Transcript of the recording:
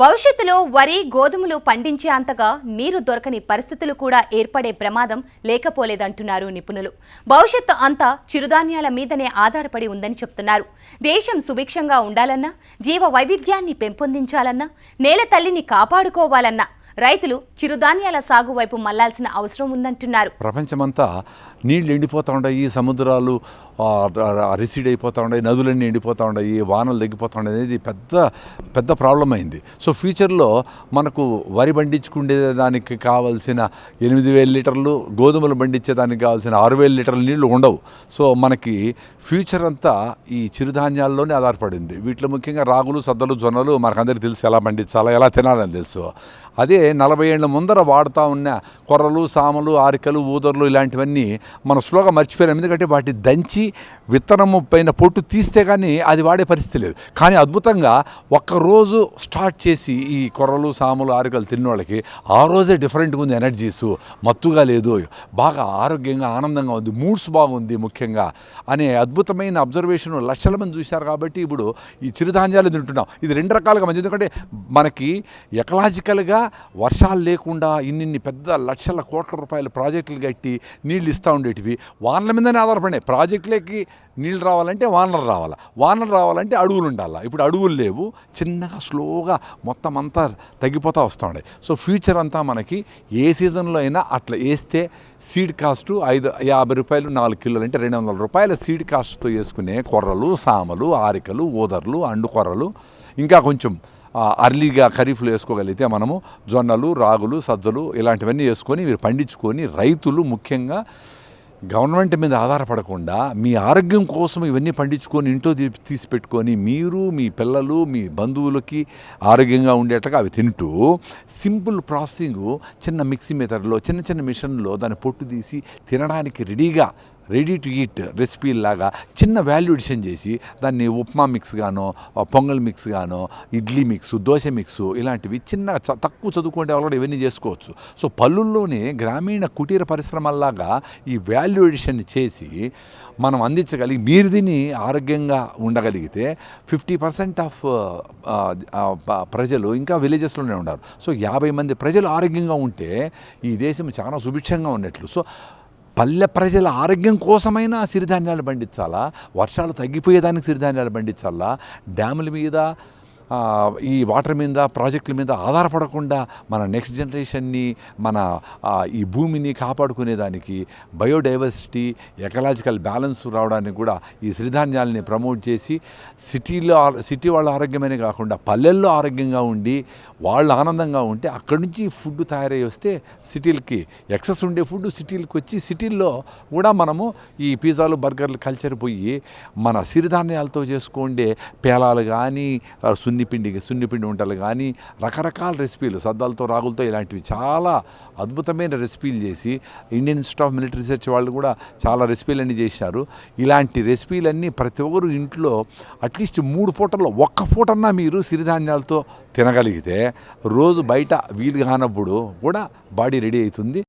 భవిష్యత్తులో వరి గోధుమలు పండించే అంతగా నీరు దొరకని పరిస్థితులు కూడా ఏర్పడే ప్రమాదం లేకపోలేదంటున్నారు నిపుణులు. భవిష్యత్తు అంతా చిరుధాన్యాల మీదనే ఆధారపడి ఉందని చెప్తున్నారు. దేశం సుభిక్షంగా ఉండాలన్నా జీవ వైవిధ్యాన్ని పెంపొందించాలన్నా నేల తల్లిని కాపాడుకోవాలన్నా రైతులు చిరుధాన్యాల సాగు వైపు మళ్ళాల్సిన అవసరం ఉందంటున్నారు. ప్రపంచమంతా నీళ్ళు ఎండిపోతూ ఉన్నాయి సముద్రాలు రిసీడ్ అయిపోతూ ఉన్నాయి నదులన్నీ ఎండిపోతూ ఉన్నాయి వానలు తగ్గిపోతూ ఉన్నాయి అనేది పెద్ద పెద్ద ప్రాబ్లం అయింది. సో ఫ్యూచర్లో మనకు వరి పండించుకునే దానికి కావాల్సిన ఎనిమిది వేల లీటర్లు గోధుమలు పండించేదానికి కావాల్సిన ఆరు వేల లీటర్ల నీళ్ళు ఉండవు. సో మనకి ఫ్యూచర్ అంతా ఈ చిరుధాన్యాల్లోనే ఆధారపడింది. వీటిలో ముఖ్యంగా రాగులు సద్దలు జొన్నలు మనకందరికీ తెలుసు ఎలా పండించాలా ఎలా తినాలని తెలుసు. అదే నలభై ఏళ్ళ ముందర వాడుతూ ఉన్న కొర్రలు సామలు ఆరికలు ఊదర్లు ఇలాంటివన్నీ మనం స్లోగా మర్చిపోయాం. ఎందుకంటే వాటి దంచి విత్తనము పైన పొట్టు తీస్తే కానీ అది వాడే పరిస్థితి లేదు. కానీ అద్భుతంగా ఒక్కరోజు స్టార్ట్ చేసి ఈ కొర్రలు సాములు ఆరికలు తిన్న వాళ్ళకి ఆ రోజే డిఫరెంట్గా ఉంది ఎనర్జీసు. మత్తుగా లేదు. బాగా ఆరోగ్యంగా ఆనందంగా ఉంది. మూడ్స్ బాగుంది ముఖ్యంగా అనే అద్భుతమైన అబ్జర్వేషన్ లక్షల మంది చూశారు కాబట్టి ఇప్పుడు ఈ చిరుధాన్యాలు తింటున్నాం. ఇది రెండు రకాలుగా మంచి ఎందుకంటే మనకి ఎకలాజికల్గా వర్షాలు లేకుండా ఇన్నిన్ని పెద్ద లక్షల కోట్ల రూపాయల ప్రాజెక్టులు కట్టి నీళ్ళు ఇస్తూ ఉండేటివి. వానల మీదనే ఆధారపడినాయి. ప్రాజెక్టులకి నీళ్ళు రావాలంటే వానలు రావాలి? వానలు రావాలంటే అడవులు ఉండాలా? ఇప్పుడు అడవులు లేవు. చిన్నగా స్లోగా మొత్తం అంతా తగ్గిపోతూ వస్తూ సో ఫ్యూచర్ అంతా మనకి ఏ సీజన్లో అయినా అట్లా వేస్తే సీడ్ కాస్ట్ ఐదు యాభై రూపాయలు నాలుగు కిలోలు అంటే రెండు వందల రూపాయల సీడ్ కాస్ట్తో వేసుకునే కొర్రలు సామలు ఆరికలు ఓదర్లు అండు కొర్రలు ఇంకా కొంచెం అర్లీగా ఖరీఫ్లో వేసుకోగలిగితే మనము జొన్నలు రాగులు సజ్జలు ఇలాంటివన్నీ వేసుకొని మీరు పండించుకొని రైతులు ముఖ్యంగా గవర్నమెంట్ మీద ఆధారపడకుండా మీ ఆరోగ్యం కోసం ఇవన్నీ పండించుకొని ఇంట్లో తీసి పెట్టుకొని మీరు మీ పిల్లలు మీ బంధువులకి ఆరోగ్యంగా ఉండేట్టుగా అవి తింటూ సింపుల్ ప్రాసెసింగ్ చిన్న మిక్సీ మెథడ్లో చిన్న చిన్న మిషన్లో దాన్ని పొట్టు తీసి తినడానికి రెడీగా రెడీ టు ఈట్ రెసిపీ లాగా చిన్న వాల్యూ ఎడిషన్ చేసి దాన్ని ఉప్మా మిక్స్ గానో పొంగల్ మిక్స్ గానో ఇడ్లీ మిక్స్ దోశ మిక్స్ ఇలాంటివి చిన్న చ- తక్కువ చదువుకుంటే వాళ్ళు కూడా ఇవన్నీ చేసుకోవచ్చు. సో పల్లెల్లోనే గ్రామీణ కుటీర పరిశ్రమల్లాగా ఈ వాల్యూ ఎడిషన్ చేసి మనం అందించగలిగి మీరు దీన్ని ఆరోగ్యంగా ఉండగలిగితే ఫిఫ్టీ పర్సెంట్ ఆఫ్ ప్రజలు ఇంకా విలేజెస్లోనే ఉన్నారు. సో యాభై మంది ప్రజలు ఆరోగ్యంగా ఉంటే ఈ దేశం చాలా సుభిక్షంగా ఉన్నట్లు. సో పల్లె ప్రజల ఆరోగ్యం కోసమైనా సిరిధాన్యాలు పండించాలా? వర్షాలు తగ్గిపోయేదానికి సిరిధాన్యాలు పండించాలా? డ్యాముల మీద ఈ వాటర్ మీద ప్రాజెక్టుల మీద ఆధారపడకుండా మన నెక్స్ట్ జనరేషన్ని మన ఈ భూమిని కాపాడుకునేదానికి బయోడైవర్సిటీ ఎకలాజికల్ బ్యాలెన్స్ రావడానికి కూడా ఈ సిరిధాన్యాలని ప్రమోట్ చేసి సిటీలో సిటీ వాళ్ళ ఆరోగ్యమనే కాకుండా పల్లెల్లో ఆరోగ్యంగా ఉండి వాళ్ళు ఆనందంగా ఉంటే అక్కడి నుంచి ఫుడ్ తయారై వస్తే సిటీలకి ఎక్సెస్ ఉండే ఫుడ్ సిటీలకు వచ్చి సిటీల్లో కూడా మనము ఈ పిజ్జాలు బర్గర్లు కల్చర్ పోయి మన సిరిధాన్యాలతో చేసుకుండే పేలాలు కానీ సున్నిపిండి సున్నిపిండి వంటలు కానీ రకరకాల రెసిపీలు సద్దాలతో రాగులతో ఇలాంటివి చాలా అద్భుతమైన రెసిపీలు చేసి Indian Institute of Military Research వాళ్ళు కూడా చాలా రెసిపీలన్నీ చేశారు ఇలాంటి రెసిపీలన్నీ ప్రతి ఒక్కరు ఇంట్లో అట్లీస్ట్ మూడు పూటల్లో ఒక్క పూటన్నా మీరు సిరిధాన్యాలతో తినగలిగితే రోజు బయట వీలు కానప్పుడు కూడా బాడీ రెడీ అవుతుంది.